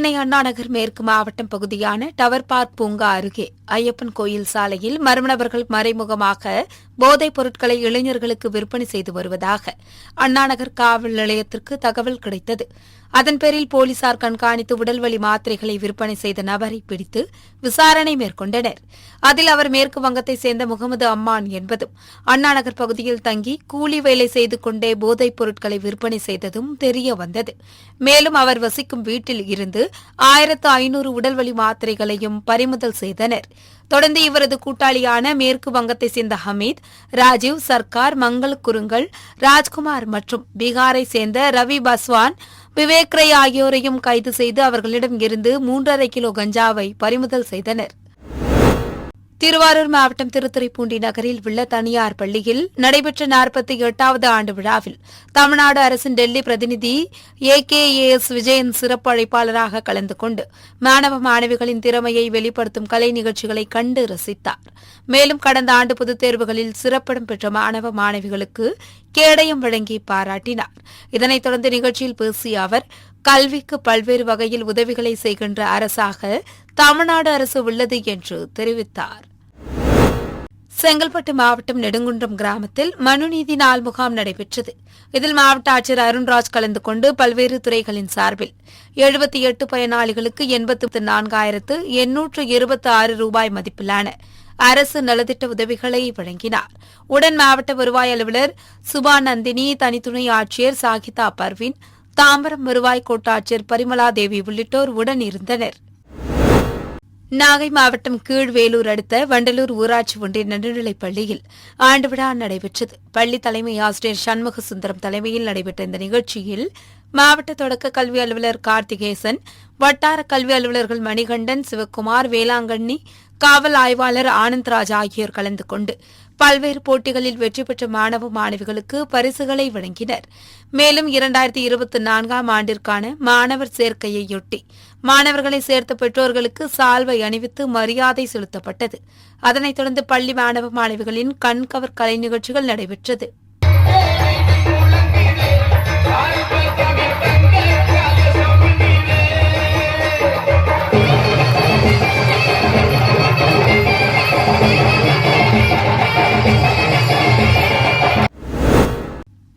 சென்னை அண்ணாநகர் மேற்கு மாவட்டம் பகுதியான டவர் பார்க் பூங்கா அருகே ஐயப்பன் கோயில் சாலையில் மர்ம நபர்கள் மறைமுகமாக போதைப் பொருட்களை இளைஞர்களுக்கு விற்பனை செய்து வருவதாக அண்ணாநகர் காவல் நிலையத்திற்கு தகவல் கிடைத்தது. அதன் பேரில் போலீசார் கண்காணித்து உடல்வலி மாத்திரைகளை விற்பனை செய்த நபரை பிடித்து விசாரணை மேற்கொண்டனர். அதில் அவர் மேற்கு வங்கத்தைச் சேர்ந்த முகமது அம்மான் என்பதும் அண்ணாநகர் பகுதியில் தங்கி கூலி வேலை செய்து கொண்டே போதைப் பொருட்களை விற்பனை செய்ததும் தெரிய வந்தது. மேலும் அவர் வசிக்கும் வீட்டில் இருந்து ஆயிரத்து ஐநூறு உடல்வலி மாத்திரைகளையும் பறிமுதல் செய்தனர். தொடர்ந்து இவரது கூட்டாளியான மேற்கு வங்கத்தைச் சேர்ந்த ஹமீத் ராஜீவ் சர்க்கார் மங்கள் குருங்கல் ராஜ்குமார் மற்றும் பீகாரை சேர்ந்த ரவி பஸ்வான் விவேக் ரே ஆகியோரையும் கைது செய்து அவர்களிடம் இருந்து மூன்றரை கிலோ கஞ்சாவை பறிமுதல் செய்தனர். திருவாரூர் மாவட்டம் திருத்துறைப்பூண்டி நகரில் உள்ள தனியார் பள்ளியில் நடைபெற்ற நாற்பத்தி எட்டாவது ஆண்டு விழாவில் தமிழ்நாடு அரசின் டெல்லி பிரதிநிதி A K A S Vijayan சிறப்பு அழைப்பாளராக கலந்து கொண்டு மாணவ மாணவிகளின் திறமையை வெளிப்படுத்தும் கலை நிகழ்ச்சிகளை கண்டு ரசித்தார். மேலும் கடந்த ஆண்டு பொதுத் தேர்வுகளில் சிறப்பிடம் பெற்ற மாணவ மாணவிகளுக்கு கேடயம் வழங்கி பாராட்டினார். இதனைத் தொடர்ந்து நிகழ்ச்சியில் பேசிய அவர் கல்விக்கு பல்வேறு வகையில் உதவிகளை செய்கின்ற அரசாக தமிழ்நாடு அரசு உள்ளது என்று தெரிவித்தார். செங்கல்பட்டு மாவட்டம் நெடுங்குன்றம் கிராமத்தில் மனுநீதி நாள் முகாம் நடைபெற்றது. இதில் மாவட்ட ஆட்சியர் அருண்ராஜ் கலந்து கொண்டு பல்வேறு துறைகளின் சார்பில் எழுபத்தி எட்டு பயனாளிகளுக்கு எண்பத்தி நான்காயிரத்து எண்ணூற்று இருபத்தி ஆறு ரூபாய் மதிப்பிலான அரசு நலத்திட்ட உதவிகளை வழங்கினார். உடன் மாவட்ட வருவாய் அலுவலர் சுபா நந்தினி தனித்துணை ஆட்சியர் சாகிதா பர்வின் தாம்பரம் வருவாய் கோட்டாட்சியர் பரிமலா தேவி உள்ளிட்டோர் உடன் இருந்தனர். நாகை மாவட்டம் கீழ்வேலூர் அடுத்த வண்டலூர் ஊராட்சி ஒன்றிய நடுநிலைப் பள்ளியில் ஆண்டு விழா நடைபெற்றது. பள்ளி தலைமை ஆசிரியர் சண்முக சுந்தரம் தலைமையில் நடைபெற்ற இந்த நிகழ்ச்சியில் மாவட்ட தொடக்க கல்வி அலுவலர் கார்த்திகேசன் வட்டார கல்வி அலுவலர்கள் மணிகண்டன் சிவக்குமார் வேளாங்கண்ணி காவல் ஆய்வாளர் ஆனந்த்ராஜ் ஆகியோர் கலந்து கொண்டு பல்வேறு போட்டிகளில் வெற்றி பெற்ற மாணவ மாணவிகளுக்கு பரிசுகளை வழங்கினர். மேலும் இரண்டாயிரத்தி இருபத்தி நான்காம் ஆண்டிற்கான மாணவர் சேர்க்கையையொட்டி மாணவர்களை சேர்த்த பெற்றோர்களுக்கு சால்வை அணிவித்து மரியாதை செலுத்தப்பட்டது. அதனைத் தொடர்ந்து பள்ளி மாணவ மாணவிகளின் கண்கவர் கலை நிகழ்ச்சிகள் நடைபெற்றது.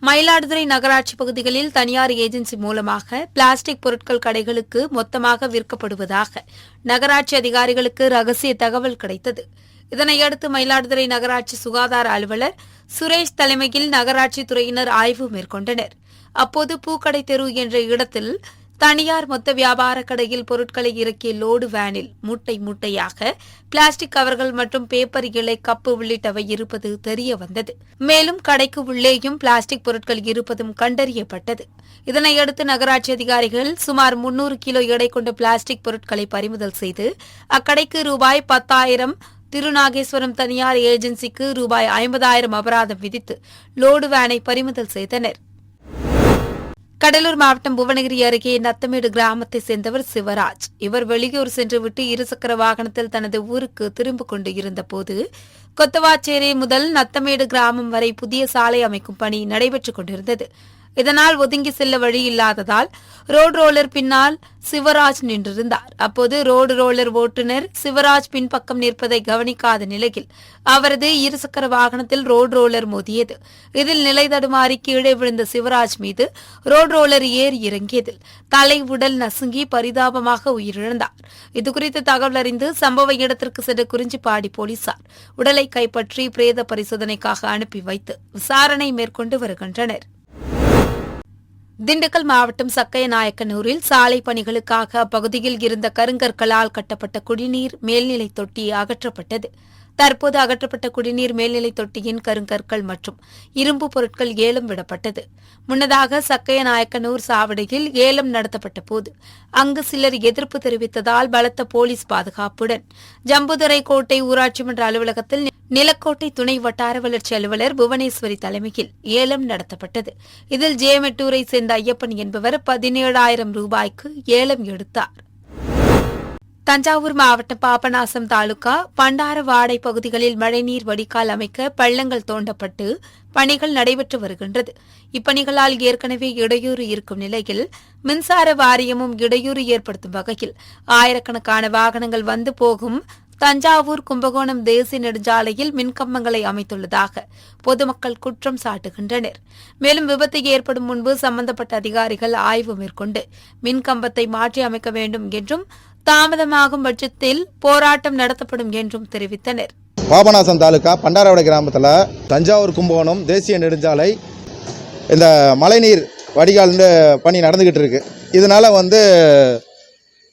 மயிலாடுதுறை நகராட்சி பகுதிகளில் தனியார் ஏஜென்சி மூலமாக பிளாஸ்டிக் பொருட்கள் கடைகளுக்கு மொத்தமாக விற்கப்படுவதாக நகராட்சி அதிகாரிகளுக்கு ரகசிய தகவல் கிடைத்தது. இதனையடுத்து மயிலாடுதுறை நகராட்சி சுகாதார அலுவலர் சுரேஷ் தலைமையில் நகராட்சி துறையினர் ஆய்வு மேற்கொண்டனர். அப்போது பூக்கடை தெரு என்ற இடத்தில் தனியார் மொத்த வியாபார கடையில் பொருட்களை இறக்கிய லோடு வேனில் மூட்டை மூட்டையாக பிளாஸ்டிக் கவர்கள் மற்றும் பேப்பர் இலை கப்பு உள்ளிட்டவை இருப்பது தெரிய வந்தது மேலும் கடைக்கு உள்ளேயும் பிளாஸ்டிக் பொருட்கள் இருப்பதும் கண்டறியப்பட்டது. இதனையடுத்து நகராட்சி அதிகாரிகள் சுமார் முன்னூறு கிலோ எடை கொண்ட பிளாஸ்டிக் பொருட்களை பறிமுதல் செய்து அக்கடைக்கு ரூபாய் பத்தாயிரம் திருநாகேஸ்வரம் தனியார் ஏஜென்சிக்கு ரூபாய் ஐம்பதாயிரம் அபராதம் விதித்து லோடு வேனை பறிமுதல் செய்தனர். கடலூர் மாவட்டம் புவனகிரி அருகே நத்தமேடு கிராமத்தை சேர்ந்தவர் சிவராஜ். இவர் வெளியூர் சென்றுவிட்டு இருசக்கர வாகனத்தில் தனது ஊருக்கு திரும்பிக் கொண்டு இருந்தபோது கொத்தவாச்சேரி முதல் நத்தமேடு கிராமம் வரை புதிய சாலை அமைக்கும் பணி நடைபெற்றுக் கொண்டிருந்தது. இதனால் ஒதுங்கி செல்ல வழி இல்லாததால் ரோடு ரோலர் பின்னால் சிவராஜ் நின்றிருந்தார். அப்போது ரோடு ரோலர் ஓட்டுநர் சிவராஜ் பின்பக்கம் நிற்பதை கவனிக்காத நிலையில் அவரது இருசக்கர வாகனத்தில் ரோடு ரோலர் மோதியது. இதில் நிலை தடுமாறி கீழே விழுந்த சிவராஜ் மீது ரோடு ரோலர் ஏறி இறங்கியதில் தலை உடல் நசுங்கி பரிதாபமாக உயிரிழந்தார். இதுகுறித்து தகவல் அறிந்து சம்பவ இடத்திற்கு சென்ற குறிஞ்சிப்பாடி போலீசார் உடலை கைப்பற்றி பிரேத பரிசோதனைக்காக அனுப்பி வைத்து விசாரணை மேற்கொண்டு வருகின்றனர். திண்டுக்கல் மாவட்டம் சக்கையநாயக்கனூரில் சாலை பணிகளுக்காக அப்பகுதியில் இருந்த கருங்கற்களால் கட்டப்பட்ட குடிநீர் மேல்நிலை தொட்டி அகற்றப்பட்டது. தற்போது அகற்றப்பட்ட குடிநீர் மேல்நிலை தொட்டியின் கருங்கற்கள் மற்றும் இரும்பு பொருட்கள் ஏலம் விடப்பட்டது. முன்னதாக சக்கையநாயக்கனூர் சாவடியில் ஏலம் நடத்தப்பட்ட போது அங்கு சிலர் எதிர்ப்பு தெரிவித்ததால் பலத்த போலீஸ் பாதுகாப்புடன் ஜம்புதுரை கோட்டை ஊராட்சி மன்ற அலுவலகத்தில் நிலக்கோட்டை துணை வட்டார வளர்ச்சி அலுவலர் புவனேஸ்வரி தலைமையில் ஏலம் நடத்தப்பட்டது. இதில் ஜேமெட்டூரை சேர்ந்த ஐயப்பன் என்பவர் பதினேழாயிரம் ரூபாய்க்கு ஏலம் எடுத்தார். தஞ்சாவூர் மாவட்டம் பாபநாசம் தாலுகா பண்டாரவாடை பகுதிகளில் மழைநீர் வடிகால் அமைக்க பள்ளங்கள் தோண்டப்பட்டு பணிகள் நடைபெற்று வருகின்றது. இப்பணிகளால் ஏற்கனவே இடையூறு இருக்கும் நிலையில் மின்சார வாரியமும் இடையூறு ஏற்படுத்தும் வகையில் ஆயிரக்கணக்கான வாகனங்கள் வந்து போகும் தஞ்சாவூர் கும்பகோணம் தேசிய நெடுஞ்சாலையில் மின்கம்பங்களை அமைத்துள்ளதாக பொதுமக்கள் குற்றம் சாட்டுகின்றனர். மேலும் விபத்து ஏற்படும் முன்பு சம்பந்தப்பட்ட அதிகாரிகள் ஆய்வு மேற்கொண்டு மின்கம்பத்தை மாற்றி அமைக்க வேண்டும் என்றும் தாமதமாகும் பட்சத்தில் போராட்டம் நடத்தப்படும் என்றும் தெரிவித்தனர். பாபநாசம் தாலுகா பண்டாரவாடை கிராமத்தில் தஞ்சாவூர் கும்பகோணம் தேசிய நெடுஞ்சாலை இந்த மழைநீர் வடிகால் பணி நடந்துக்கிட்டு இருக்கு. இதனால் வந்து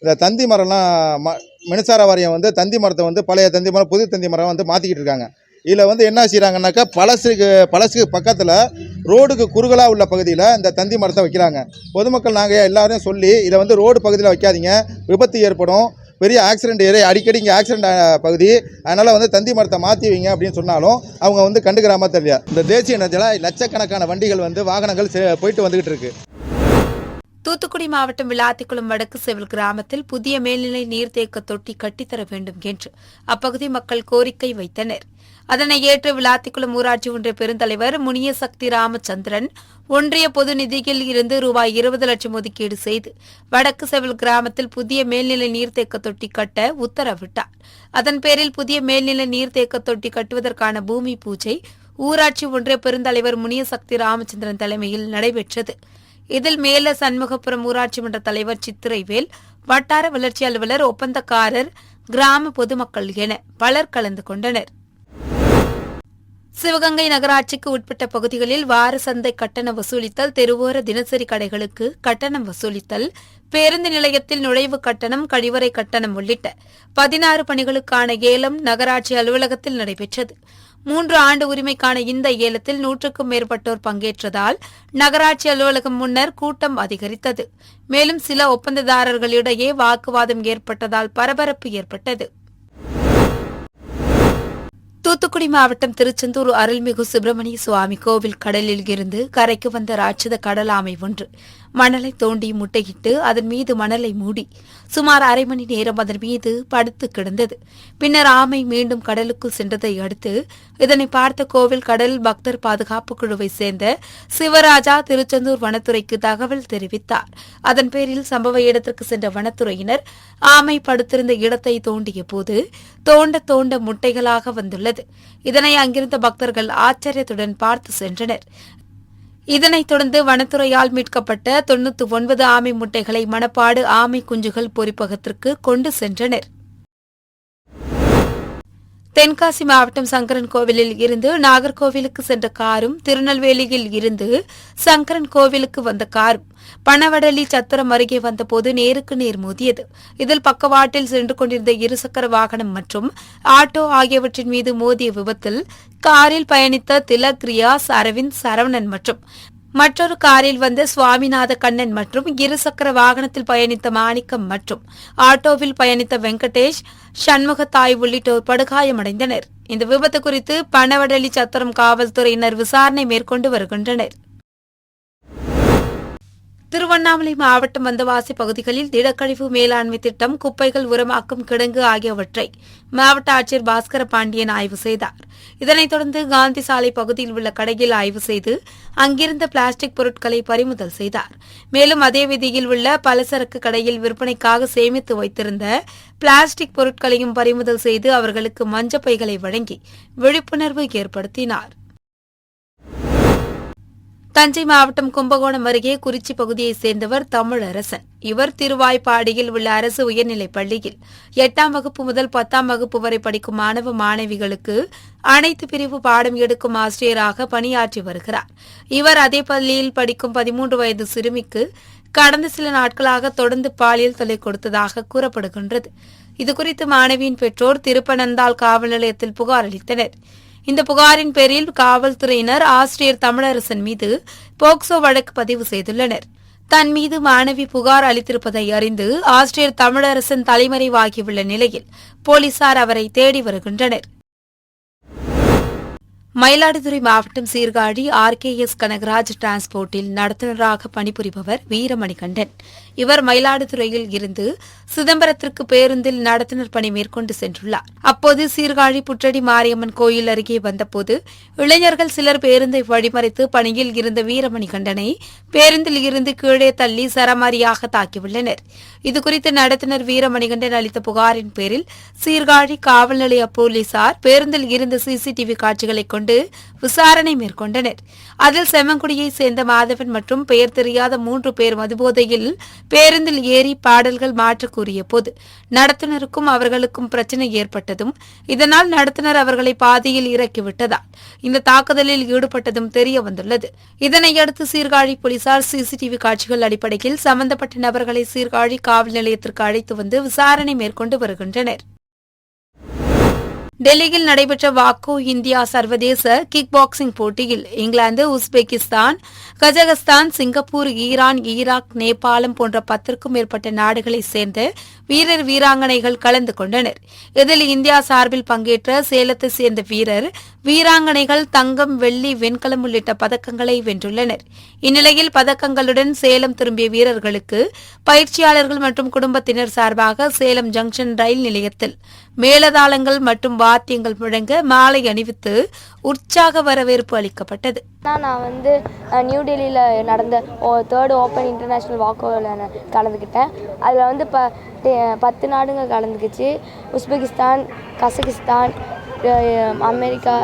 இந்த தந்தி மரம்லாம் ம மின்சார வாரியம் வந்து தந்தி மரத்தை வந்து பழைய தந்தி மரம் புது தந்தி மரம் வந்து மாற்றிக்கிட்டு இருக்காங்க. இதில் வந்து என்ன செய்கிறாங்கன்னாக்கா பழசுக்கு பழசுக்கு பக்கத்தில் ரோடுக்கு குறுகலாக உள்ள பகுதியில் இந்த தந்தி மரத்தை வைக்கிறாங்க. பொதுமக்கள் நாங்கள் எல்லோரையும் சொல்லி இதை வந்து ரோடு பகுதியில் வைக்காதீங்க. விபத்து ஏற்படும். பெரிய ஆக்சிடென்ட் ஏறி அடிக்கடி இங்கே ஆக்சிடென்ட் பகுதி. அதனால் வந்து தந்தி மரத்தை மாற்றி வைங்க அப்படின்னு சொன்னாலும் அவங்க வந்து கண்டுக்கிறாமல் தெரியல. இந்த தேசிய நதியில் லட்சக்கணக்கான வண்டிகள் வந்து வாகனங்கள் செ- போயிட்டு வந்துக்கிட்டு இருக்குது தூத்துக்குடி மாவட்டம் விளாத்திக்குளம் வடக்கு செவில் கிராமத்தில் புதிய மேல்நிலை நீர்த்தேக்க தொட்டி கட்டித்தர வேண்டும் என்று அப்பகுதி மக்கள் கோரிக்கை வைத்தனர். அதனை ஏற்று விளாத்திக்குளம் ஊராட்சி ஒன்றிய பெருந்தலைவர் முனிய சக்தி ராமச்சந்திரன் ஒன்றிய பொது நிதியில் இருந்து ரூபாய் இருபது லட்சம் ஒதுக்கீடு செய்து வடக்கு செவில் கிராமத்தில் புதிய மேல்நிலை நீர்த்தேக்க தொட்டி கட்ட உத்தரவிட்டார். அதன் பேரில் புதிய மேல்நிலை நீர்த்தேக்க தொட்டி கட்டுவதற்கான பூமி பூஜை ஊராட்சி ஒன்றிய பெருந்தலைவர் முனியசக்தி ராமச்சந்திரன் தலைமையில் நடைபெற்றது. இதில் மேல சண்முகபுரம் ஊராட்சி மன்ற தலைவர் சித்திரைவேல் வட்டார வளர்ச்சி அலுவலர் ஒப்பந்தக்காரர் கிராம பொதுமக்கள் என பலர் கலந்து கொண்டனர். சிவகங்கை நகராட்சிக்கு உட்பட்ட பகுதிகளில் வார சந்தை கட்டணம் வசூலித்தல் தெருவோர தினசரி கடைகளுக்கு கட்டணம் வசூலித்தல் பேருந்து நிலையத்தில் நுழைவு கட்டணம் கழிவறை கட்டணம் உள்ளிட்ட பதினாறு பணிகளுக்கான ஏலம் நகராட்சி அலுவலகத்தில் நடைபெற்றது. மூன்று ஆண்டு உரிமைக்கான இந்த ஏலத்தில் நூற்றுக்கும் மேற்பட்டோர் பங்கேற்றதால் நகராட்சி அலுவலகம் முன்னர் கூட்டம் அதிகரித்தது. மேலும் சில ஒப்பந்ததாரர்களிடையே வாக்குவாதம் ஏற்பட்டதால் பரபரப்பு ஏற்பட்டது. தூத்துக்குடி மாவட்டம் திருச்செந்தூர் அருள்மிகு சுப்பிரமணிய சுவாமி கோவில் கடலில் இருந்து கரைக்கு வந்த ராட்சத கடல் ஆமை ஒன்று. மணலை தோண்டி முட்டையிட்டு அதன் மீது மணலை மூடி சுமார் அரை மணி நேரம் அதன் மீது படுத்து கிடந்தது. பின்னர் ஆமை மீண்டும் கடலுக்குள் சென்றதை அடுத்து இதனை பார்த்த கோவில் கடல் பக்தர் பாதுகாப்பு குழுவை சேர்ந்த சிவராஜா திருச்செந்தூர் வனத்துறைக்கு தகவல் தெரிவித்தார். அதன் பேரில் சம்பவ இடத்திற்கு சென்ற வனத்துறையினர் ஆமை படுத்திருந்த இடத்தை தோண்டிய போது தோண்ட தோண்ட முட்டைகளாக வந்துள்ளது. இதனை அங்கிருந்த பக்தர்கள் ஆச்சரியத்துடன் பார்த்து சென்றனர். இதனைத் தொடர்ந்து வனத்துறையால் மீட்கப்பட்ட தொண்ணூத்தி ஒன்பது ஆமை முட்டைகளை மணப்பாடு ஆமை குஞ்சுகள் பொறிப்பகத்திற்கு கொண்டு சென்றனர். தென்காசி மாவட்டம் சங்கரன் கோவிலில் இருந்து நாகர்கோவிலுக்கு சென்ற காரும் திருநெல்வேலியில் இருந்து சங்கரன் கோவிலுக்கு வந்த காரும் பணவடலி சத்திரம் அருகே வந்தபோது நேருக்கு நேர் மோதியது. இதில் பக்கவாட்டில் சென்று கொண்டிருந்த இருசக்கர வாகனம் மற்றும் ஆட்டோ ஆகியவற்றின் மீது மோதிய விபத்தில் காரில் பயணித்த திலக் ரியாஸ் அரவிந்த் சரவணன் மற்றும் மற்றொரு காரில் வந்த சுவாமிநாத கண்ணன் மற்றும் இருசக்கர வாகனத்தில் பயணித்த மாணிக்கம் மற்றும் ஆட்டோவில் பயணித்த வெங்கடேஷ் சண்முகத்தாய் உள்ளிட்டோர் படுகாயமடைந்தனர். இந்த விபத்து குறித்து பனவடலி சத்திரம் காவல்துறையினர் விசாரணை மேற்கொண்டு வருகின்றனர். திருவண்ணாமலை மாவட்டம் வந்தவாசி பகுதிகளில் திடக்கழிவு மேலாண்மை திட்டம் குப்பைகள் உரமாக்கும் கிடங்கு ஆகியவற்றை மாவட்ட ஆட்சியர் பாஸ்கர பாண்டியன் ஆய்வு செய்தார். இதனைத் தொடர்ந்து காந்தி சாலை பகுதியில் உள்ள கடையில் ஆய்வு செய்து அங்கிருந்த பிளாஸ்டிக் பொருட்களை பறிமுதல் செய்தார். மேலும் அதே விதியில் உள்ள பலசரக்கு கடையில் விற்பனைக்காக சேமித்து வைத்திருந்த பிளாஸ்டிக் பொருட்களையும் பறிமுதல் செய்து அவர்களுக்கு மஞ்சப்பைகளை வழங்கி விழிப்புணர்வு ஏற்படுத்தினார். தஞ்சை மாவட்டம் கும்பகோணம் அருகே குறிச்சி பகுதியைச் சேர்ந்தவர் தமிழரசன். இவர் திருவாய்ப்பாடியில் உள்ள அரசு உயர்நிலைப் பள்ளியில் எட்டாம் வகுப்பு முதல் பத்தாம் வகுப்பு வரை படிக்கும் மாணவ மாணவிகளுக்கு அனைத்து பிரிவு பாடம் எடுக்கும் ஆசிரியராக பணியாற்றி வருகிறார். இவர் அதே பள்ளியில் படிக்கும் பதிமூன்று வயது சிறுமிக்கு கடந்த சில நாட்களாக தொடர்ந்து பாலியல் தொல்லை கொடுத்ததாக கூறப்படுகின்றது. இதுகுறித்து மாணவியின் பெற்றோர் திருப்பனந்தாள் காவல் நிலையத்தில் புகார் அளித்தனர். இந்த புகாரின் பேரில் காவல்துறையினர் ஆசிரியர் தமிழரசன் மீது போக்சோ வழக்கு பதிவு செய்துள்ளனர். தன் மீது மாணவி புகார் அளித்திருப்பதை அறிந்து ஆசிரியர் தமிழரசன் தலைமறைவாகியுள்ள நிலையில் போலீசார் அவரை தேடி வருகின்றனர். மயிலாடுதுறை மாவட்டம் சீர்காழி ஆர்கேஎஸ் கனகராஜ் டிரான்ஸ்போர்ட்டில் நடத்துனராக பணிபுரிபவர் வீரமணிகண்டன். இவர் மயிலாடுதுறையில் இருந்து சிதம்பரத்திற்கு பேருந்தில் நடத்துனர் பணி மேற்கொண்டு சென்றுள்ளார். அப்போது சீர்காழி புற்றடி மாரியம்மன் கோயில் அருகே வந்தபோது இளைஞர்கள் சிலர் பேருந்தை வழிமறைத்து பணியில் இருந்த வீரமணிகண்டனை பேருந்தில் இருந்து கீழே தள்ளி சரமாரியாக தாக்கியுள்ளனர். இதுகுறித்து நடத்துனர் வீரமணிகண்டன் அளித்த புகாரின் பேரில் சீர்காழி காவல் நிலைய போலீசார் பேருந்தில் இருந்த சிசிடிவி காட்சிகளை கொண்டு கொண்டு விசாரணை மேற்கொண்டனர். அதில் செம்மங்குடியை சேர்ந்த மாதவன் மற்றும் பெயர் தெரியாத மூன்று பேர் மதுபோதையில் பேருந்தில் ஏறி பாடல்கள் மாற்ற கூறிய போது நடத்துனருக்கும் அவர்களுக்கும் பிரச்சனை ஏற்பட்டதும் இதனால் நடத்துனர் அவர்களை பாதியில் இறக்கிவிட்டதால் இந்த தாக்குதலில் ஈடுபட்டதும் தெரிய வந்துள்ளது. இதனையடுத்து சீர்காழி போலீசார் சிசிடிவி காட்சிகள் அடிப்படையில் சம்பந்தப்பட்ட நபர்களை சீர்காழி காவல் நிலையத்திற்கு அழைத்து வந்து விசாரணை மேற்கொண்டு வருகின்றனர். டெல்லியில் நடைபெற்ற வாக்கோ இந்தியா சர்வதேச கிக் பாக்ஸிங் போட்டியில் England Uzbekistan Kazakhstan Singapore Iran Iraq நேபாளம் போன்ற பத்திற்கும் மேற்பட்ட நாடுகளைச் சேர்ந்த வீரர் வீராங்கனைகள் கலந்து கொண்டனர். இதில் இந்தியா சார்பில் பங்கேற்ற சேலத்தை சேர்ந்த வீரர் வீராங்கனைகள் தங்கம் வெள்ளி வெண்கலம் உள்ளிட்ட பதக்கங்களை வென்றுள்ளனர். இந்நிலையில் பதக்கங்களுடன் சேலம் திரும்பிய வீரர்களுக்கு பயிற்சியாளர்கள் மற்றும் குடும்பத்தினர் சார்பாக சேலம் ஜங்ஷன் ரயில் நிலையத்தில் மேலதாளங்கள் மற்றும் வாத்தியங்கள் முழங்க மாலை அணிவித்து உற்சாக வரவேற்பு அளிக்கப்பட்டது. தான் நான் வந்து நியூ டெல்லியில் நடந்த தேர்ட் ஓப்பன் இன்டர்நேஷ்னல் வாக்கோவில் கலந்துக்கிட்டேன் அதில் வந்து ப பத்து நாடுங்க கலந்துக்கிச்சு. Uzbekistan Kazakhstan America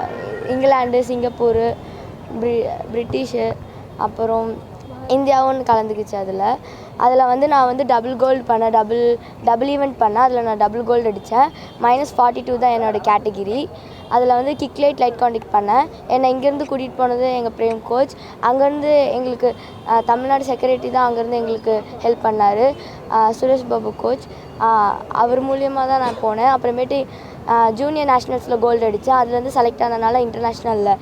England Singapore பிரி பிரிட்டிஷு அப்புறம் இந்தியாவும் கலந்துக்கிச்சு அதில். அதில் வந்து நான் வந்து டபுள் கோல்டு பண்ணேன் டபுள் டபுள் ஈவெண்ட் பண்ணேன் அதில் நான் டபுள் கோல்டு அடித்தேன் மைனஸ் ஃபார்ட்டி டூ தான் என்னோட கேட்டகிரி அதில் வந்து கிக் லைட் லைட் காண்டாக்ட் பண்ணேன். என்னை இங்கேருந்து கூட்டிகிட்டு போனது எங்கள் பிரேம் கோச் அங்கேருந்து எங்களுக்கு தமிழ்நாடு செக்ரட்டரி தான் அங்கேருந்து எங்களுக்கு ஹெல்ப் பண்ணார். சுரேஷ் பாபு கோச் அவர் மூலியமாக தான் நான் போனேன். அப்புறமேட்டு ஜூனியர் நேஷ்னல்ஸில் கோல்டு அடித்தேன் அதுலேருந்து செலக்ட் ஆனதுனால இன்டர்நேஷ்னலில்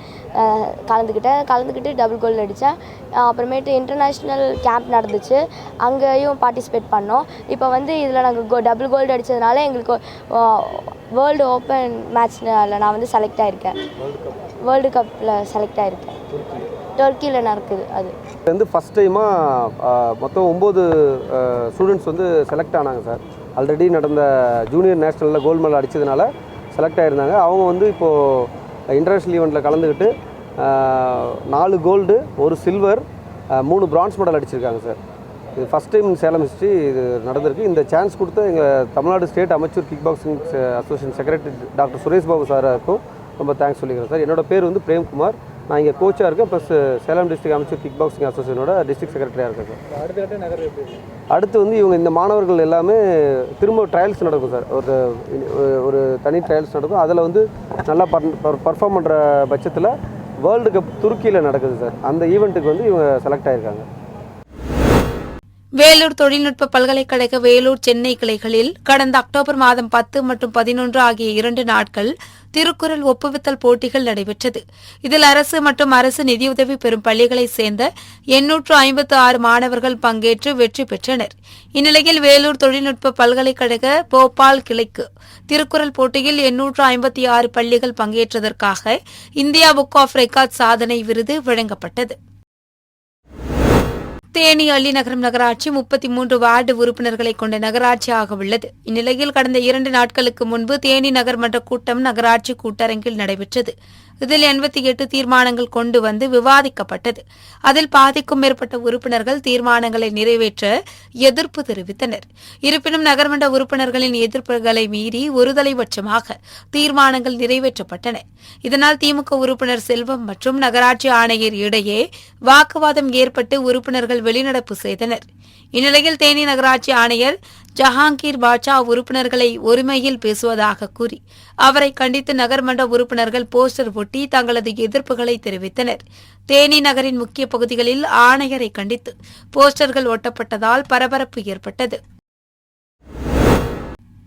கலந்துக்கிட்டேன் கலந்துக்கிட்டு டபுள் கோல்டு அடித்தேன் அப்புறமேட்டு இன்டர்நேஷ்னல் கேம்ப் நடந்துச்சு. அங்கேயும் பார்ட்டிசிபேட் பண்ணோம். இப்போ வந்து இதில் நாங்கள் கோ டபுள் கோல்டு அடித்ததுனால எங்களுக்கு வேர்ல்டு ஓப்பன் மேட்ச்சில் நான் வந்து செலக்ட் ஆகிருக்கேன் வேர்ல்டு கப்பில் செலக்ட் ஆகிருக்கேன் டர்க்கியில் நடக்குது அது. இது வந்து ஃபஸ்ட் டைமாக மொத்தம் ஒம்பது ஸ்டூடெண்ட்ஸ் வந்து செலக்ட் ஆனாங்க சார் ஆல்ரெடி நடந்த ஜூனியர் நேஷ்னலில் கோல்டு மெடல் அடித்ததுனால செலக்ட் ஆகிருந்தாங்க அவங்க வந்து இப்போது இன்டர்நேஷ்னல் ஈவெண்ட்டில் கலந்துக்கிட்டு நாலு கோல்டு ஒரு சில்வர் மூணு பிரான்ஸ் மெடல் அடிச்சிருக்காங்க சார் இது ஃபஸ்ட் டைம் சேலம் ஹிஸ்ட்ரி இது நடந்திருக்கு. இந்த சான்ஸ் கொடுத்த எங்கள் தமிழ்நாடு ஸ்டேட் அமைச்சர் kick boxing association secretary doctor Suresh Babu சாருக்கும் ரொம்ப தேங்க்ஸ் சொல்லிக்கிறேன் சார் என்னோட பேர் வந்து பிரேம்குமார். நான் இங்கே கோச்சாக இருக்கேன். Plus Salem district amateur kick boxing அசோசியேஷனோட district செக்ரட்டரியாக இருக்கேன் சார். அடுத்து வந்து இவங்க இந்த மாணவர்கள் எல்லாமே திரும்ப ட்ரையல்ஸ் நடக்கும் சார். ஒரு ஒரு தனி ட்ரையல்ஸ் நடக்கும். அதில் வந்து நல்லா பர்ஃபார்ம் பண்ணுற பட்சத்தில் வேர்ல்டு கப் துருக்கியில் நடக்குது சார். அந்த ஈவெண்ட்டுக்கு வந்து இவங்க செலக்ட் ஆகிருக்காங்க வேலூர் தொழில்நுட்ப பல்கலைக்கழக வேலூர் சென்னை கிளைகளில் கடந்த அக்டோபர் மாதம் பத்து மற்றும் பதினொன்று ஆகிய இரண்டு நாட்கள் திருக்குறள் ஒப்புவித்தல் போட்டிகள் நடைபெற்றது. இதில் அரசு மற்றும் அரசு நிதியுதவி பெறும் பள்ளிகளைச் சேர்ந்த எண்ணூற்று ஐம்பத்து ஆறு மாணவர்கள் பங்கேற்று வெற்றி பெற்றனர். இந்நிலையில் வேலூர் தொழில்நுட்ப பல்கலைக்கழக போபால் கிளைக்கு திருக்குறள் போட்டியில் எண்ணூற்று ஐம்பத்தி ஆறு பள்ளிகள் பங்கேற்றதற்காக இந்தியா புக் ஆஃப் ரெக்கார்ட் சாதனை விருது வழங்கப்பட்டது. தேனி அள்ளிநகரம் நகராட்சி முப்பத்தி மூன்று வார்டு உறுப்பினர்களை கொண்ட நகராட்சியாக உள்ளது. இந்நிலையில் கடந்த இரண்டு நாட்களுக்கு முன்பு தேனி நகர்மன்ற கூட்டம் நகராட்சி கூட்டரங்கில் நடைபெற்றது. இதில் எண்பத்தி எட்டு தீர்மானங்கள் கொண்டு வந்து விவாதிக்கப்பட்டது. அதில் பாதிக்கும் மேற்பட்ட உறுப்பினர்கள் தீர்மானங்களை நிறைவேற்ற எதிர்ப்பு தெரிவித்தனர். இருப்பினும் நகர்மன்ற உறுப்பினர்களின் எதிர்ப்புகளை மீறி ஒருதலைபட்சமாக தீர்மானங்கள் நிறைவேற்றப்பட்டன. இதனால் திமுக உறுப்பினர் செல்வம் மற்றும் நகராட்சி ஆணையர் இடையே வாக்குவாதம் ஏற்பட்டு உறுப்பினர்கள் வெளிநடப்பு செய்தனர். இந்நிலையில் தேனி நகராட்சி ஆணையர் ஜஹாங்கீர் பாட்சா உறுப்பினர்களை ஒருமையில் பேசுவதாக கூறி அவரை கண்டித்து நகர்மன்ற உறுப்பினர்கள் போஸ்டர் ஒட்டி தங்களது எதிர்ப்புகளை தெரிவித்தனர். தேனி நகரின் முக்கிய பகுதிகளில் ஆணையரை கண்டித்து போஸ்டர்கள் ஒட்டப்பட்டதால் பரபரப்பு ஏற்பட்டது.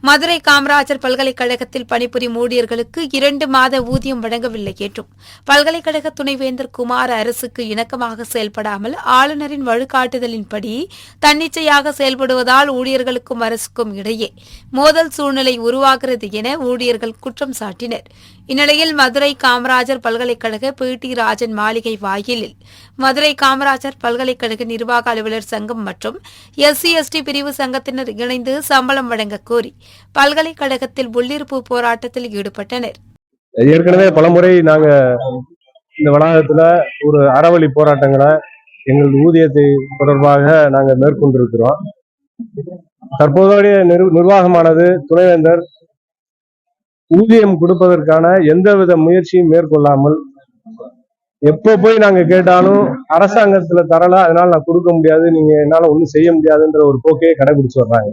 மதுரை காமராஜர் பல்கலைக்கழகத்தில் பணிபுரியும் ஊழியர்களுக்கு இரண்டு மாத ஊதியம் வழங்கவில்லை என்றும் பல்கலைக்கழக துணைவேந்தர் குமார் அரசுக்கு இணக்கமாக செயல்படாமல் ஆளுநரின் வழிகாட்டுதலின்படி தன்னிச்சையாக செயல்படுவதால் ஊழியர்களுக்கும் அரசுக்கும் இடையே மோதல் சூழ்நிலை உருவாகிறது என ஊழியர்கள் குற்றம் சாட்டினர். இந்நிலையில் மதுரை காமராஜர் பல்கலைக்கழக பி. டி. ராஜன் மாளிகை வாயிலில் மதுரை காமராஜர் பல்கலைக்கழக நிர்வாக அலுவலர் சங்கம் மற்றும் எஸ்சி எஸ்டி பிரிவு சங்கத்தினர் இணைந்து சம்பளம் வழங்க கோரி பல்கலைக்கழகத்தில் உள்ளிருப்பு போராட்டத்தில் ஈடுபட்டனர். ஏற்கனவே பலமுறை நாங்க இந்த வளாகத்துல ஒரு அறவழி போராட்டங்களை எங்கள் ஊதியத்தை தொடர்பாக நாங்க மேற்கொண்டிருக்கிறோம். தற்போதைய நிர் நிர்வாகமானது துணைவேந்தர் ஊதியம் கொடுப்பதற்கான எந்தவித முயற்சியும் மேற்கொள்ளாமல் எப்போ போய் நாங்க கேட்டாலும் அரசாங்கத்துல தரல அதனால நான் கொடுக்க முடியாது நீங்க என்னால ஒண்ணும் செய்ய முடியாதுன்ற ஒரு போக்கையே கடைபிடிச்சு வர்றாங்க.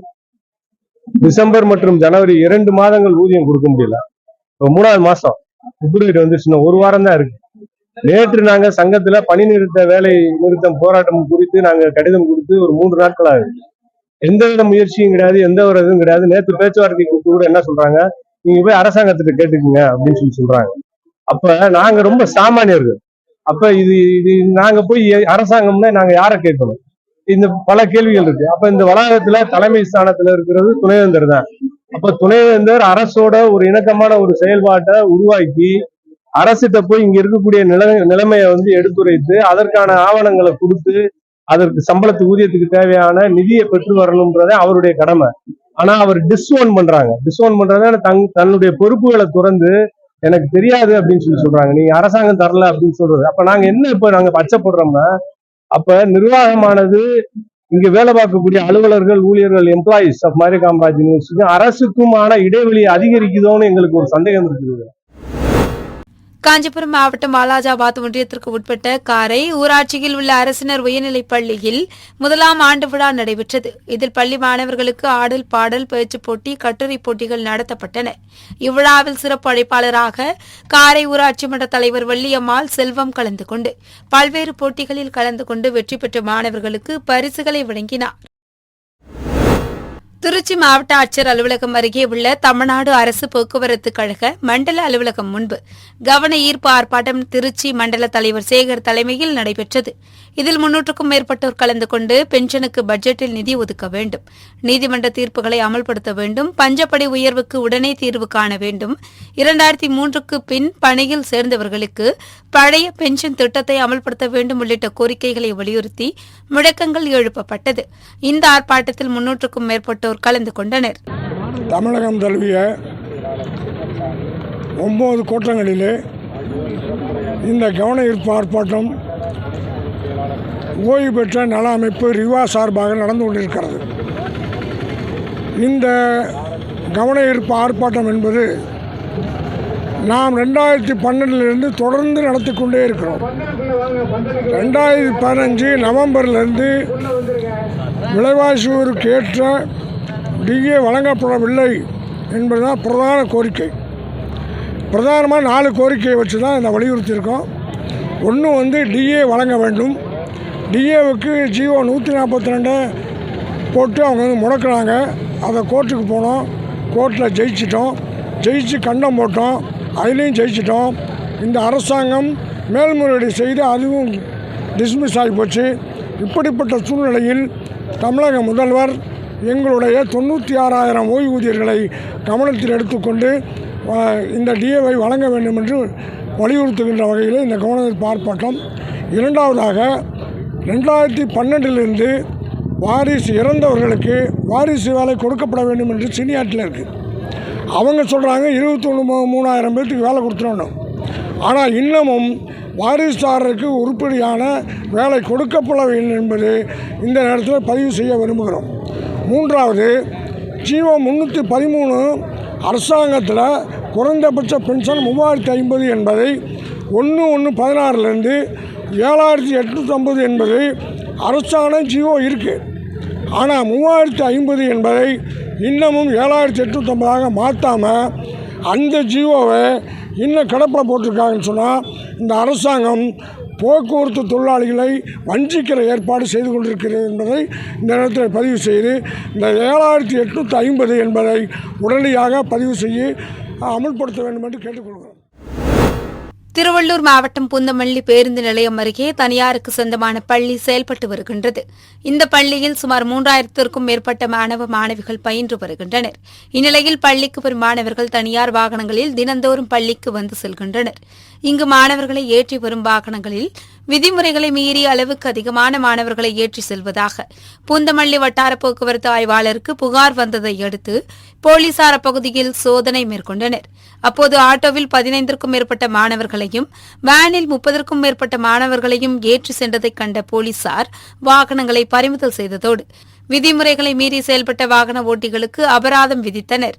டிசம்பர் மற்றும் ஜனவரி இரண்டு மாதங்கள் ஊதியம் கொடுக்க முடியல. இப்போ மூணாவது மாசம் பிப்ரவரி வந்துருச்சு. ஒரு வாரம் தான் இருக்கு. நேற்று நாங்க சங்கத்துல பணி நிறுத்த வேலை நிறுத்தம் போராட்டம் குறித்து நாங்க கடிதம் கொடுத்து ஒரு மூன்று நாட்கள் ஆகுது. எந்த வித முயற்சியும் கிடையாது எந்த ஒரு இதுவும் கிடையாது. நேற்று பேச்சுவார்த்தை கொடுத்து கூட என்ன சொல்றாங்க? நீங்க போய் அரசாங்கத்திட்ட கேட்டுக்குங்க அப்படின்னு சொல்லி சொல்றாங்க. அப்ப நாங்க ரொம்ப சாமானியர்கள். அப்ப இது இது நாங்க போய் அரசாங்கம்னா நாங்க யாரை கேட்கணும்? இந்த பல கேள்விகள் இருக்கு. அப்ப இந்த வளாகத்துல தலைமை ஸ்தானத்துல இருக்கிறது துணைவேந்தர் தான். அப்ப துணைவேந்தர் அரசோட ஒரு இணக்கமான ஒரு செயல்பாட்டை உருவாக்கி அரசிட்ட போய் இங்க இருக்கக்கூடிய நிலை நிலைமையை வந்து எடுத்துரைத்து அதற்கான ஆவணங்களை கொடுத்து அதற்கு சம்பளத்து ஊதியத்துக்கு தேவையான நிதியை பெற்று வரணும்ன்றதே அவருடைய கடமை. ஆனா அவர் டிஸ்ஓன் பண்றாங்க. டிஸ்ஓன் பண்றதா தங் தன்னுடைய பொறுப்புகளை துறந்து எனக்கு தெரியாது அப்படின்னு சொல்லி சொல்றாங்க. நீங்க அரசாங்கம் தரல அப்படின்னு சொல்றது. அப்ப நாங்க என்ன இப்ப நாங்க பச்சைப்படுறோம்னா அப்ப நிர்வாகமானது இங்க வேலை பார்க்கக்கூடிய அலுவலர்கள் ஊழியர்கள் எம்ப்ளாயிஸ் ஆஃப் மாதிரி காமராஜ் யூனிவர்சிட்டி அரசுக்குமான இடைவெளி அதிகரிக்குதோன்னு எங்களுக்கு ஒரு சந்தேகம் இருக்குது. காஞ்சிபுரம் மாவட்டம் வாலாஜாபாத் ஒன்றியத்திற்கு உட்பட்ட காரை ஊராட்சியில் உள்ள அரசினர் உயர்நிலைப் பள்ளியில் முதலாம் ஆண்டு விழா நடைபெற்றது. இதில் பள்ளி மாணவர்களுக்கு ஆடல் பாடல் பயிற்சி போட்டி கட்டுரை போட்டிகள் நடத்தப்பட்டன. இவ்விழாவில் சிறப்பு அழைப்பாளராக காரை ஊராட்சி மன்ற தலைவர் வள்ளியம்மாள் செல்வம் கலந்து கொண்டு பல்வேறு போட்டிகளில் கலந்து கொண்டு வெற்றி பெற்ற மாணவர்களுக்கு பரிசுகளை வழங்கினார். திருச்சி மாவட்ட ஆட்சியர் அலுவலகம் அருகே உள்ள தமிழ்நாடு அரசு போக்குவரத்து கழக மண்டல அலுவலகம் முன்பு கவன ஈர்ப்பு ஆர்ப்பாட்டம் திருச்சி மண்டல தலைவர் சேகர் தலைமையில் நடைபெற்றது. இதில் முன்னூற்றுக்கும் மேற்பட்டோர் கலந்து கொண்டு பென்ஷனுக்கு பட்ஜெட்டில் நிதி ஒதுக்க வேண்டும். நீதிமன்ற தீர்ப்புகளை அமல்படுத்த வேண்டும். பஞ்சப்படை உயர்வுக்கு உடனே தீர்வு காண வேண்டும். இரண்டாயிரத்தி மூன்றுக்கு பின் பணியில் சேர்ந்தவர்களுக்கு பழைய பென்ஷன் திட்டத்தை அமல்படுத்த வேண்டும் உள்ளிட்ட கோரிக்கைகளை வலியுறுத்தி முழக்கங்கள் எழுப்பப்பட்டது. இந்த ஆர்ப்பாட்டத்தில் முன்னூற்றுக்கும் மேற்பட்டோர் கலந்து கொண்டனர். தமிழகம் தழுவிய ஒம்பது கூட்டங்களிலே இந்த கவன ஈர்ப்பு ஆர்ப்பாட்டம் ஓய்வு பெற்ற நல அமைப்பு ரிவா சார்பாக நடந்து கொண்டிருக்கிறது. இந்த கவன ஈர்ப்பு ஆர்ப்பாட்டம் என்பது நாம் ரெண்டாயிரத்தி பன்னெண்டிலிருந்து தொடர்ந்து நடத்தி கொண்டே இருக்கிறோம். ரெண்டாயிரத்தி பதினஞ்சு நவம்பர்லேருந்து விலைவாசி ஏற்ற டிஏ வழங்கப்படவில்லை என்பதுதான் பிரதான கோரிக்கை. பிரதானமாக நாலு கோரிக்கையை வச்சு தான் இந்த வலியுறுத்தியிருக்கோம். ஒன்று வந்து டிஏ வழங்க வேண்டும். டிஏவுக்கு ஜிஓ நூற்றி நாற்பத்தி ரெண்டு போட்டு அவங்க வந்து முடக்குனாங்க அதை கோர்ட்டுக்கு போனோம். கோர்ட்டில் ஜெயிச்சிட்டோம். ஜெயிச்சு கண்டம் போட்டோம். அதுலேயும் ஜெயிச்சிட்டோம். இந்த அரசாங்கம் மேல்முறையீடு செய்து அதுவும் டிஸ்மிஸ் ஆகி போச்சு. இப்படிப்பட்ட சூழ்நிலையில் தமிழக முதல்வர் எங்களுடைய தொண்ணூற்றி ஆறாயிரம் ஓய்வூதியர்களை கவனத்தில் எடுத்துக்கொண்டு இந்த டிஏவை வழங்க வேண்டும் என்று வலியுறுத்துகின்ற வகையில் இந்த கவனத்தில் ஆர்ப்பாட்டம் இரண்டாவதாக ரெண்டாயிரத்தி பன்னெண்டிலிருந்து வாரிசு இறந்தவர்களுக்கு வாரிசு வேலை கொடுக்கப்பட வேண்டும் என்று சினியாட்டில் இருக்குது அவங்க சொல்கிறாங்க இருபத்தொன்று மூணாயிரம் பேர்த்துக்கு வேலை கொடுத்துடணும். ஆனால் இன்னமும் வாரிசுதாரருக்கு உருப்படியான வேலை கொடுக்கப்படவில்லை என்பது இந்த நேரத்தில் பதிவு செய்ய விரும்புகிறோம். மூன்றாவது ஜீவோ முந்நூற்றி பதிமூணு அரசாங்கத்தில் குறைந்தபட்ச பென்ஷன் மூவாயிரத்தி ஐம்பது என்பதை ஒன்று ஒன்று பதினாறுலேருந்து ஏழாயிரத்தி எட்நூற்றம்பது என்பது அரசாணை ஜீவோ இருக்குது ஆனால் மூவாயிரத்தி ஐம்பது என்பதை இன்னமும் ஏழாயிரத்தி எட்நூற்றம்பதாக மாற்றாமல் அந்த ஜீவோவை இன்னும் கிடப்பில் போட்டிருக்காங்கன்னு சொன்னால் இந்த அரசாங்கம் போக்குவரத்து தொழிலாளிகளை வஞ்சிக்கிற ஏற்பாடு செய்து கொண்டிருக்கிறது என்பதை இந்த நேரத்தில் பதிவு செய்து இந்த ஏழாயிரத்தி எட்நூற்றி ஐம்பது என்பதை உடனடியாக பதிவு செய்ய அமுல்படுத்த வேண்டும் என்று கேட்டுக்கொள்கிறோம். திருவள்ளூர் மாவட்டம் புந்தமல்லி பேருந்து நிலையம் அருகே தனியாருக்கு சொந்தமான பள்ளி செயல்பட்டு வருகின்றது. இந்த பள்ளியில் சுமார் மூன்றாயிரத்திற்கும் மேற்பட்ட மாணவ மாணவிகள் பயின்று வருகின்றனர். இந்நிலையில் பள்ளிக்கு வரும் மாணவர்கள் தனியார் வாகனங்களில் தினந்தோறும் பள்ளிக்கு வந்து செல்கின்றனர். இங்கு மாணவர்களை ஏற்றி வரும் வாகனங்களில் விதிமுறைகளை மீறி அளவுக்கு அதிகமான மாணவர்களை ஏற்றி செல்வதாக பூந்தமல்லி வட்டார போக்குவரத்து ஆய்வாளருக்கு புகார் வந்ததை அடுத்து போலீசார் அப்பகுதியில் சோதனை மேற்கொண்டனர். அப்போது ஆட்டோவில் பதினைந்திற்கும் மேற்பட்ட மாணவர்களை மாணவர்களையும் வேனில் முப்பதற்கும் மேற்பட்ட மாணவர்களையும் ஏற்றி சென்றதைக் கண்ட போலீசார் வாகனங்களை பறிமுதல் செய்ததோடு விதிமுறைகளை மீறி செயல்பட்ட வாகன ஓட்டிகளுக்கு அபராதம் விதித்தனர்.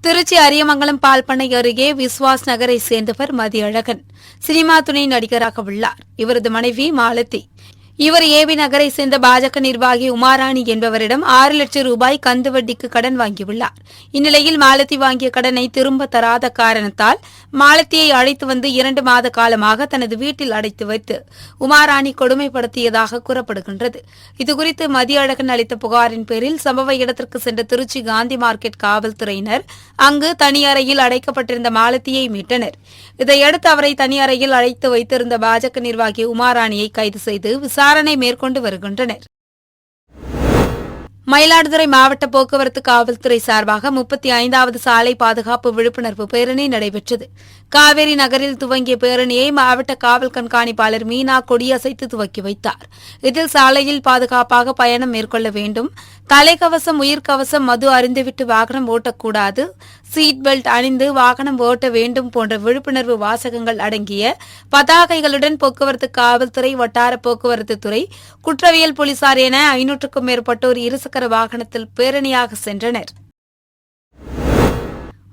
திருச்சி அரியமங்கலம் பால்பண்ணை அருகே விஸ்வாஸ் நகரை சேர்ந்தவர் மதியழகன். சினிமா துணை நடிகராக உள்ளார். இவரது மனைவி மாலதி. இவர் ஏபி நகரை சேர்ந்த பாஜக நிர்வாகி உமாராணி என்பவரிடம் ஆறு லட்சம் ரூபாய் கந்து வட்டிக்கு கடன் வாங்கியுள்ளார். இந்நிலையில் மாலத்தி வாங்கிய கடனை திரும்ப தராத காரணத்தால் மாலத்தியை அழைத்து வந்து இரண்டு மாத காலமாக தனது வீட்டில் அடைத்து வைத்து உமாராணி கொடுமைப்படுத்தியதாக கூறப்படுகின்றது. இதுகுறித்து மதியழகன் அளித்த புகாரின் பேரில் சம்பவ இடத்திற்கு சென்ற திருச்சி காந்தி மார்க்கெட் காவல்துறையினர் அங்கு தனி அறையில் அடைக்கப்பட்டிருந்த மாலத்தியை மீட்டனர். இதையடுத்து அவரை தனி அறையில் அழைத்து வைத்திருந்த பாஜக நிர்வாகி உமாராணியை கைது செய்து விசாரணை மேற்கொண்டு வருகின்றனர். மயிலாடுதுறை மாவட்ட போக்குவரத்து காவல்துறை சார்பாக முப்பத்தி ஐந்தாவது சாலை பாதுகாப்பு விழிப்புணர்வு பேரணி நடைபெற்றது. காவேரி நகரில் துவங்கிய பேரணியை மாவட்ட காவல் கண்காணிப்பாளர் மீனா கொடியசைத்து துவக்கி வைத்தார். இதில் சாலையில் பாதுகாப்பாக பயணம் மேற்கொள்ள வேண்டும். தலைக்கவசம் உயிர்கவசம் மது அருந்துவிட்டு வாகனம் ஓட்டக்கூடாது. சீட் பெல்ட் அணிந்து வாகனம் ஓட்ட வேண்டும் போன்ற விழிப்புணர்வு வாசகங்கள் அடங்கிய பதாகைகளுடன் போக்குவரத்து காவல்துறை வட்டார போக்குவரத்து துறை குற்றவியல் போலீசார் என ஐநூற்றுக்கும் மேற்பட்டோர் இருசக்கர வாகனத்தில் பேரணியாக சென்றனர்.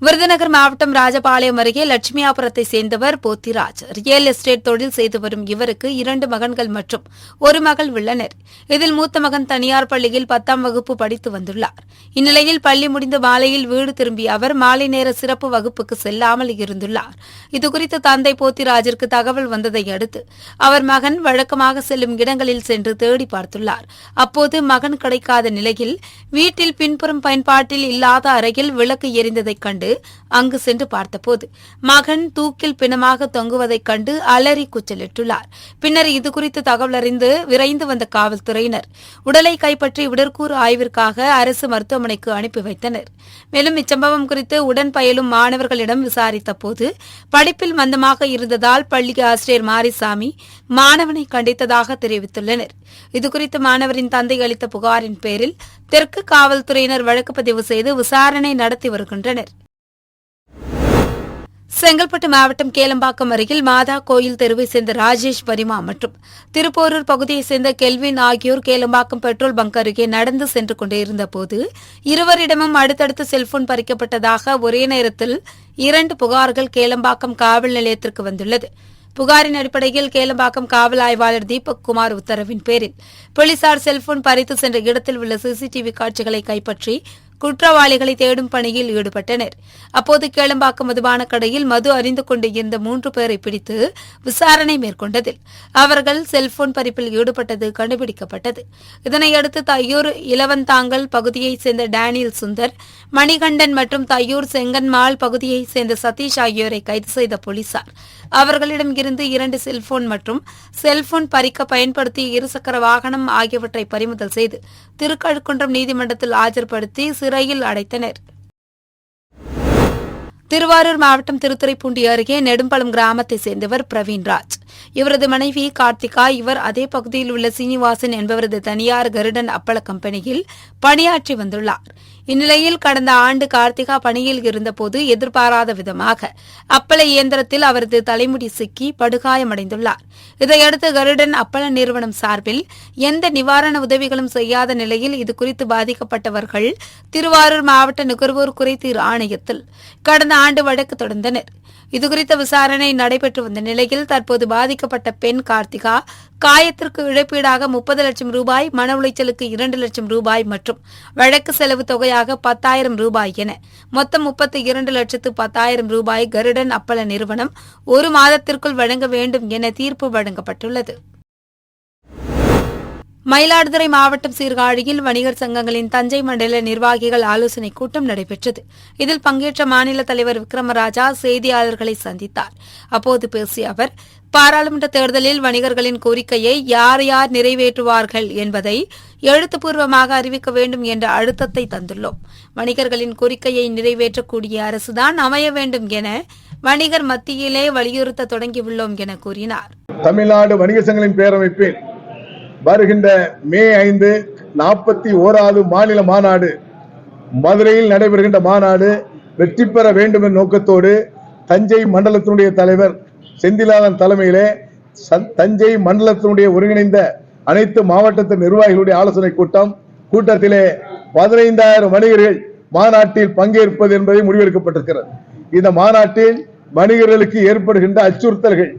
விருதுநகர் மாவட்டம் ராஜபாளையம் அருகே லட்சுமியாபுரத்தை சேர்ந்தவர் போத்திராஜ். ரியல் எஸ்டேட் தொழில் செய்து வரும் இவருக்கு இரண்டு மகன்கள் மற்றும் ஒரு மகள் உள்ளனர். இதில் மூத்த மகன் தனியார் பள்ளியில் பத்தாம் வகுப்பு படித்து வந்துள்ளார். இந்நிலையில் பள்ளி முடிந்து மாலையில் வீடு திரும்பிய அவர் மாலை நேர சிறப்பு வகுப்புக்கு செல்லாமல் இருந்துள்ளார். இதுகுறித்து தந்தை போத்திராஜிற்கு தகவல் வந்ததை அடுத்து அவர் மகன் வழக்கமாக செல்லும் இடங்களில் சென்று தேடி பார்த்துள்ளார். அப்போது மகன் கிடைக்காத நிலையில் வீட்டில் பின்புறம் பயன்பாட்டில் இல்லாத அறையில் விளக்கு எரிந்ததைக் கண்டு அங்கு சென்று பார்த்தபோது மகன் தூக்கில் பிணமாக தொங்குவதைக் கண்டு அலறி கூச்சலிட்டுள்ளார். பின்னர் இதுகுறித்து தகவல் அறிந்து விரைந்து வந்த காவல்துறையினர் உடலை கைப்பற்றி உடற்கூறு ஆய்விற்காக அரசு மருத்துவமனைக்கு அனுப்பி வைத்தனர். மேலும் இச்சம்பவம் குறித்து உடன் பயிலும் மாணவர்களிடம் விசாரித்தபோது படிப்பில் மந்தமாக இருந்ததால் பள்ளி ஆசிரியர் மாரிசாமி மாணவனை கண்டித்ததாக தெரிவித்துள்ளனர். இதுகுறித்து மாணவரின் தந்தை அளித்த புகாரின் பேரில் தெற்கு காவல்துறையினர் வழக்கு பதிவு செய்து விசாரணை நடத்தி வருகின்றனர். செங்கல்பட்டு மாவட்டம் கேளம்பாக்கம் அருகில் மாதா கோயில் தெருவை சேர்ந்த ராஜேஷ் வரிமா மற்றும் திருப்போரூர் பகுதியைச் சேர்ந்த கெல்வின் ஆகியோர் கேளம்பாக்கம் பெட்ரோல் பங்க் அருகே நடந்து சென்று கொண்டிருந்த போது இருவரிடமும் அடுத்தடுத்து செல்போன் பறிக்கப்பட்டதாக ஒரே நேரத்தில் இரண்டு புகார்கள் கேளம்பாக்கம் காவல் நிலையத்திற்கு வந்துள்ளது. புகாரின் அடிப்படையில் கேளம்பாக்கம் காவல் ஆய்வாளர் தீபக் குமார் உத்தரவின் பேரில் போலீசார் செல்போன் பறித்து சென்ற இடத்தில் உள்ள சிசிடிவி காட்சிகளை கைப்பற்றி குற்றவாளிகளை தேடும் பணியில் ஈடுபட்டனர். அப்போது கேளம்பாக்கம் மதுபான கடையில் மது அறிந்து கொண்டு இருந்த மூன்று பேரை பிடித்து விசாரணை மேற்கொண்டதில் அவர்கள் செல்போன் பறிப்பில் ஈடுபட்டது கண்டுபிடிக்கப்பட்டது. இதனையடுத்து தையூர் இலவந்தாங்கல் பகுதியைச் சேர்ந்த டேனியல் சுந்தர் மணிகண்டன் மற்றும் தையூர் செங்கன்மாள் பகுதியைச் சேர்ந்த சதீஷ் ஆகியோரை கைது செய்த போலீசார். அவர்களிடம் இருந்து இரண்டு செல்போன் மற்றும் செல்போன் பறிக்க பயன்படுத்திய இருசக்கர வாகனம் ஆகியவற்றை பறிமுதல் செய்து திருக்கழுக்குன்றம் நீதிமன்றத்தில் ஆஜர்படுத்தி சிறு சிறையில் அடைத்தனர். திருவாரூர் மாவட்டம் திருத்துறைப்பூண்டி அருகே நெடும்பலம் கிராமத்தைச் சேர்ந்தவர் பிரவீன்ராஜ் இவரது மனைவி கார்த்திகா இவர் அதே பகுதியில் உள்ள சீனிவாசன் என்பவரது தனியார் கருடன் அப்பள கம்பெனியில் பணியாற்றி வந்துள்ளார். இந்நிலையில் கடந்த ஆண்டு கார்த்திகா பணியில் இருந்தபோது எதிர்பாராத விதமாக அப்பள இயந்திரத்தில் அவரது தலைமுடி சிக்கி படுகாயமடைந்துள்ளார். இதையடுத்து கருடன் அப்பள நிறுவனம் சார்பில் எந்த நிவாரண உதவிகளும் செய்யாத நிலையில் இதுகுறித்து பாதிக்கப்பட்டவர்கள் திருவாரூர் மாவட்ட நுகர்வோர் குறைதீர் ஆணையத்தில் கடந்த ஆண்டு வழக்கு தொடர்ந்தனர். இதுகுறித்த விசாரணை நடைபெற்று வந்த நிலையில் தற்போது பாதிக்கப்பட்ட பெண் கார்த்திகா காயத்திற்கு இழப்பீடாக முப்பது லட்சம் ரூபாய் மன உளைச்சலுக்கு இரண்டு லட்சம் ரூபாய் மற்றும் வழக்கு செலவு தொகையாக பத்தாயிரம் ரூபாய் என மொத்தம் முப்பத்தி இரண்டு லட்சத்து பத்தாயிரம் ரூபாய் கருடன் அப்பள நிறுவனம் ஒரு மாதத்திற்குள் வழங்க வேண்டும் என தீர்ப்பு வழங்கப்பட்டுள்ளது. மயிலாடுதுறை மாவட்டம் சீர்காழியில் வணிகர் சங்கங்களின் தஞ்சை மண்டல நிர்வாகிகள் ஆலோசனைக் கூட்டம் நடைபெற்றது. இதில் பங்கேற்ற மாநில தலைவர் விக்ரமராஜா செய்தியாளர்களை சந்தித்தார். அப்போது பேசிய அவர் பாராளுமன்ற தேர்தலில் வணிகர்களின் கோரிக்கையை யார் யார் நிறைவேற்றுவார்கள் என்பதை எழுத்துப்பூர்வமாக அறிவிக்க வேண்டும் என்ற அழுத்தத்தை தந்துள்ளோம். வணிகர்களின் கோரிக்கையை நிறைவேற்றக்கூடிய அரசுதான் அமைய வேண்டும் என வணிகர் மத்தியிலே வலியுறுத்த தொடங்கியுள்ளோம் என கூறினார். தமிழ்நாடு வணிக சங்கங்களின் பேரமைப்பில் வருகின்ற மே ஐந்து நாற்பத்தி ஓராவது மாநில மாநாடு. மதுரையில் நடைபெறுகின்ற மாநாடு வெற்றி பெற வேண்டும் என்ற நோக்கத்தோடு தஞ்சை மண்டலத்தினுடைய தலைவர் செந்திலாதன் தலைமையிலே தஞ்சை மண்டலத்தினுடைய ஒருங்கிணைந்த அனைத்து மாவட்டத்து நிர்வாகிகளுடைய ஆலோசனை கூட்டம் கூட்டத்திலே பதினைந்தாயிரம் வணிகர்கள் மாநாட்டில் பங்கேற்பது என்பதை முடிவெடுக்கப்பட்டிருக்கிறது. இந்த மாநாட்டில் வணிகர்களுக்கு ஏற்படுகின்ற அச்சுறுத்தல்கள்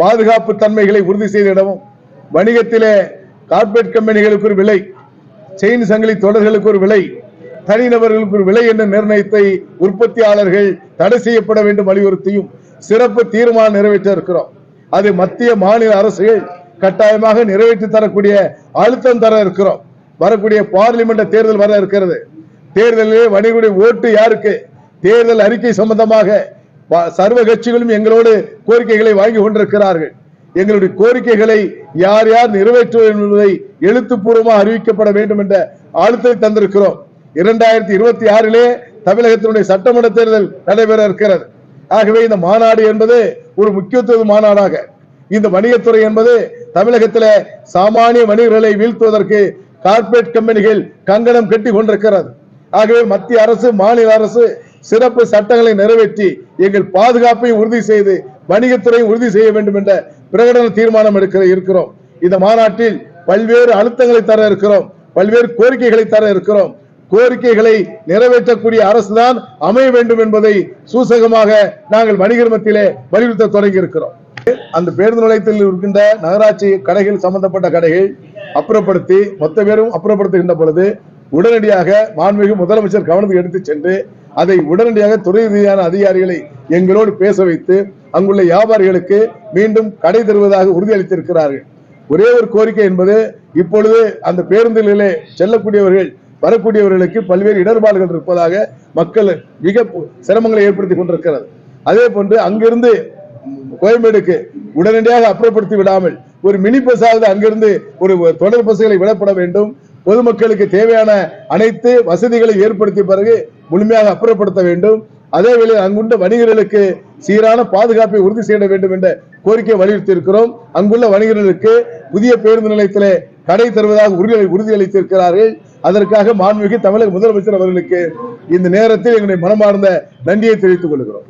பாதுகாப்பு தன்மைகளை உறுதி செய்திடவும் வணிகத்திலே கார்பரேட் கம்பெனிகளுக்கு ஒரு விலை செயின் சங்கிலி தொடர்களுக்கு ஒரு விலை தனிநபர்களுக்கு ஒரு விலை என்ற நிர்ணயத்தை உற்பத்தியாளர்கள் தடை செய்யப்பட வேண்டும் வலியுறுத்தியும் சிறப்பு தீர்மானம் நிறைவேற்ற இருக்கிறோம். அது மத்திய மாநில அரசுகள் கட்டாயமாக நிறைவேற்றி தரக்கூடிய அழுத்தம் தர இருக்கிறோம். வரக்கூடிய பார்லிமெண்ட் தேர்தல் வர இருக்கிறது. தேர்தலிலே வணிகருடைய ஓட்டு யாருக்கு? தேர்தல் அறிக்கை சம்பந்தமாக சர்வ கட்சிகளும் எங்களோடு கோரிக்கைகளை வாங்கி கொண்டிருக்கிறார்கள். எங்களுடைய கோரிக்கைகளை யார் யார் நிறைவேற்றுவது என்பதை எழுத்துப்பூர்வமாக அறிவிக்கப்பட வேண்டும் என்ற அழுத்தத்தை தந்திருக்கிறோம். இரண்டாயிரத்தி இருபத்தி ஆறிலே தமிழகத்தினுடைய சட்டமன்ற தேர்தல் நடைபெற இருக்கிறது. ஆகவே இந்த மாநாடு என்பது ஒரு முக்கியத்துவ மாநாடாக. இந்த வணிகத்துறை என்பது தமிழகத்திலே சாமானிய வணிகர்களை வீழ்த்துவதற்கு கார்ப்பரேட் கம்பெனிகள் கங்கணம் கட்டி கொண்டிருக்கிறது. ஆகவே மத்திய அரசு மாநில அரசு சிறப்பு சட்டங்களை நிறைவேற்றி எங்கள் பாதுகாப்பை உறுதி செய்து வணிகத்துறையை உறுதி செய்ய வேண்டும் என்ற பிரகடன தீர்மானம் எடுக்கிற இருக்கிறோம். இந்த மாநாட்டில் பல்வேறு அழுத்தங்களை தர இருக்கிறோம். பல்வேறு கோரிக்கைகளை தர இருக்கிறோம். கோரிக்கைகளை நிறைவேற்றக்கூடிய அரசுதான் அமைய வேண்டும் என்பதை சூசகமாக நாங்கள் வணிகர் மத்தியிலே வலியுறுத்த தொடங்கி இருக்கிறோம். அந்த பேருந்து நிலையத்தில் இருக்கின்ற நகராட்சி கடைகள் சம்பந்தப்பட்ட கடைகள் அப்புறப்படுத்தி மொத்த பேரும் அப்புறப்படுத்துகின்ற பொழுது உடனடியாக மாண்புமிகு முதலமைச்சர் கவனத்துக்கு எடுத்து சென்று அதை உடனடியாக துறை ரீதியான அதிகாரிகளை எங்களோடு பேச வைத்து அங்குள்ள வியாபாரிகளுக்கு மீண்டும் கடை தருவதாக உறுதியளித்திருக்கிறார்கள். ஒரே ஒரு கோரிக்கை என்பது இப்பொழுது அந்த பேருந்துகளிலே செல்லக்கூடியவர்கள் வரக்கூடியவர்களுக்கு பல்வேறு இடர்பாடுகள் இருப்பதாக மக்கள் மிக சிரமங்களை ஏற்படுத்தி கொண்டிருக்கிறது. அதே போன்று அங்கிருந்து கோயம்பேடுக்கு உடனடியாக அப்புறப்படுத்தி விடாமல் ஒரு மினி பஸ்ஸாவது அங்கிருந்து ஒரு தொடர் பஸ்களை விடப்பட வேண்டும். பொதுமக்களுக்கு தேவையான அனைத்து வசதிகளை ஏற்படுத்திய பிறகு முழுமையாக அப்புறப்படுத்த வேண்டும். அதே வேளை அங்குள்ள வணிகர்களுக்கு சீரான பாதுகாப்பை உறுதி செய்ய வேண்டும் என்ற கோரிக்கை வலியுறுத்தி இருக்கிறோம் அங்குள்ள வணிகர்களுக்கு புதிய பேருந்து நிலையத்திலே கடை தருவதாக உறுதி உறுதியளித்திருக்கிறார்கள் அதற்காக மாண்புமிகு தமிழக முதலமைச்சர் அவர்களுக்கு இந்த நேரத்தில் எங்களுடைய மனமார்ந்த நன்றியை தெரிவித்துக் கொள்கிறோம்.